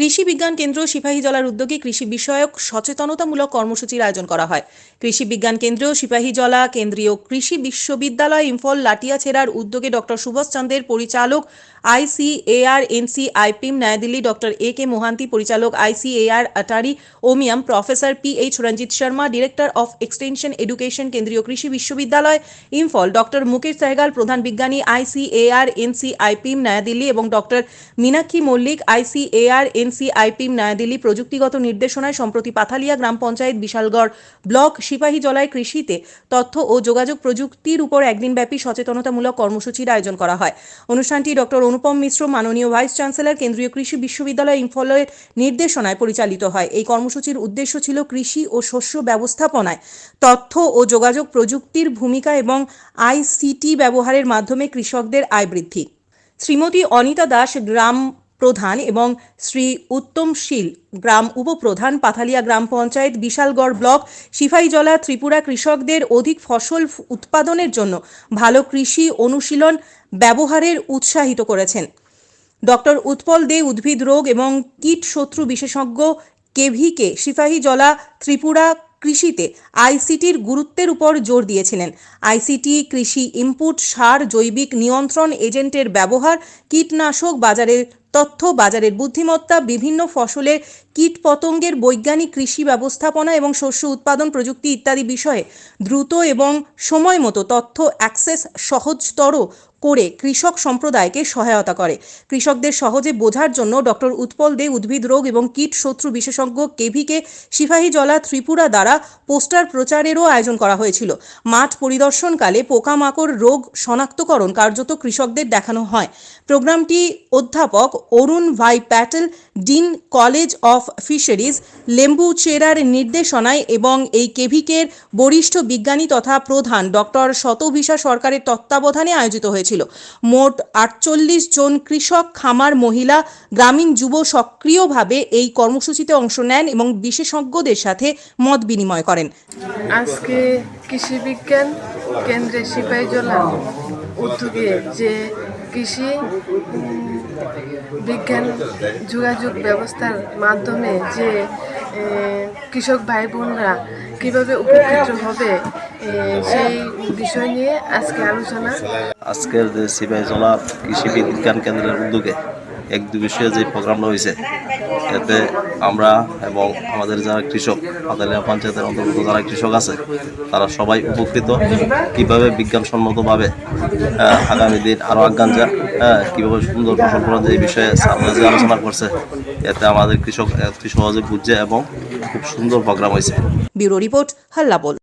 কৃষি বিজ্ঞান কেন্দ্র সিপাহীজলার উদ্যোগে কৃষি বিষয়ক সচেতনতামূলক কর্মসূচির আয়োজন করা হয়। কৃষি বিজ্ঞান কেন্দ্র সিপাহীজলা কেন্দ্রীয় কৃষি বিশ্ববিদ্যালয় ইম্ফল, লাটিয়াছেড়ার উদ্যোগে ডক্টর সুভাষ চন্দ্রের পরিচালক ICAR NC IPM Naya Delhi doctor A K Mohanty, পরিচালক ICAR ATARI, Umiam, professor P H Ranjit Sharma, director of extension education কেন্দ্রীয় কৃষি বিশ্ববিদ্যালয় ইম্ফল ডক্টর মুকেশ সেহগাল প্রধান বিজ্ঞানী আইসিএআর এনসি আইপিএম নয়াদিল্লি এবং doctor Meenakshi Mallick ICAR NC IPM Naya Delhi প্রযুক্তিগত নির্দেশনায় সম্প্রতি পাথালিয়া গ্রাম পঞ্চায়েত বিশালগড় ব্লক সিপাহী জলায় কৃষিতে তথ্য ও যোগাযোগ প্রযুক্তির উপর একদিনব্যাপী সচেতনতামূলক কর্মসূচির আয়োজন করা হয়। অনুষ্ঠানটি ডক্টর অনুপম মিশ্র, মাননীয় ভাইস চ্যান্সেলর, কেন্দ্রীয় কৃষি বিশ্ববিদ্যালয় ইম্ফলের নির্দেশনায় পরিচালিত হয়। এই কর্মসূচির উদ্দেশ্য ছিল কৃষি ও শস্য ব্যবস্থাপনায় তথ্য ও যোগাযোগ প্রযুক্তির ভূমিকা এবং আইসিটি ব্যবহারের মাধ্যমে কৃষকদের আয় বৃদ্ধি। শ্রীমতী অনিতা দাস, গ্রাম প্রধান এবং শ্রী উত্তমশীল গ্রাম উপপ্রধান পাথালিয়া গ্রাম পঞ্চায়েত বিশালগড় ব্লক সিফাইজলা ত্রিপুরা কৃষকদের অধিক ফসল উৎপাদনের জন্য ভালো কৃষি অনুশীলন ব্যবহারের উৎসাহিত করেছেন। ডক্টর উৎপল দে উদ্ভিদ রোগ এবং কীট শত্রু বিশেষজ্ঞ কেভিকে সিপাহীজলা ত্রিপুরা কৃষিতে আইসিটির গুরুত্বের উপর জোর দিয়েছিলেন। আইসিটি কৃষি ইনপুট সার জৈবিক নিয়ন্ত্রণ এজেন্টের ব্যবহার কীটনাশক বাজারের তথ্য, বাজারের বুদ্ধিমত্তা, বিভিন্ন ফসলের কীট পতঙ্গের বৈজ্ঞানিক কৃষি ব্যবস্থাপনা এবং শস্য উৎপাদন প্রযুক্তি ইত্যাদি বিষয়ে দ্রুত এবং সময় মতো তথ্য অ্যাক্সেস সহজতর করে কৃষক সম্প্রদায়কে সহায়তা করে। কৃষকদের সহজে বোঝার জন্য ডক্টর উৎপল দে উদ্ভিদ রোগ এবং কীট শত্রু বিশেষজ্ঞ কেভিকে সিপাহীজলা ত্রিপুরা দ্বারা পোস্টার প্রচারেরও আয়োজন করা হয়েছিল। মাঠ পরিদর্শনকালে পোকামাকড় রোগ শনাক্তকরণ কার্যত কৃষকদের দেখানো হয়। প্রোগ্রামটি অধ্যাপক Arun bhai Patel, dean college of fisheries লেম্বুচেরার নির্দেশনায় এবং এই কেভিকের বরিষ্ঠ বিজ্ঞানী তথা প্রধান ডক্টর শতভিসা সরকারের তত্ত্বাবধানে আয়োজিত হয়েছিল মোট আটচল্লিশ জন কৃষক, খামার, মহিলা, গ্রামীণ যুব সক্রিয়ভাবে এই কর্মসূচিতে অংশ নেন এবং বিশেষজ্ঞদের সাথে মত বিনিময় করেন। আজকে কৃষি বিজ্ঞান কেন্দ্রে সিপাহীজলা উদ্যোগে যে কৃষি বিজ্ঞান যোগাযোগ ব্যবস্থার মাধ্যমে যে কৃষক ভাই বোনরা কীভাবে উপকৃত হবে সেই বিষয় নিয়ে আজকে আলোচনা। আজকের যে জলাপ কৃষি বিজ্ঞান কেন্দ্রের উদ্যোগে এক দিবসীয় যে প্রোগ্রামটা হয়েছে, এতে আমরা এবং আমাদের যারা কৃষক পাতালিয়া পঞ্চায়েতের অন্তর্গত যারা কৃষক আছে, তারা সবাই উপকৃত কীভাবে বিজ্ঞানসম্মতভাবে আগামী দিন আরও আজ্ঞান যা কীভাবে সুন্দর ফসল করা এই বিষয়ে স্যাররা যে আলোচনা করছে, এতে আমাদের কৃষক অতি সহজে বুঝছে এবং খুব সুন্দর প্রোগ্রাম হয়েছে। Bureau report হাল্লাবোল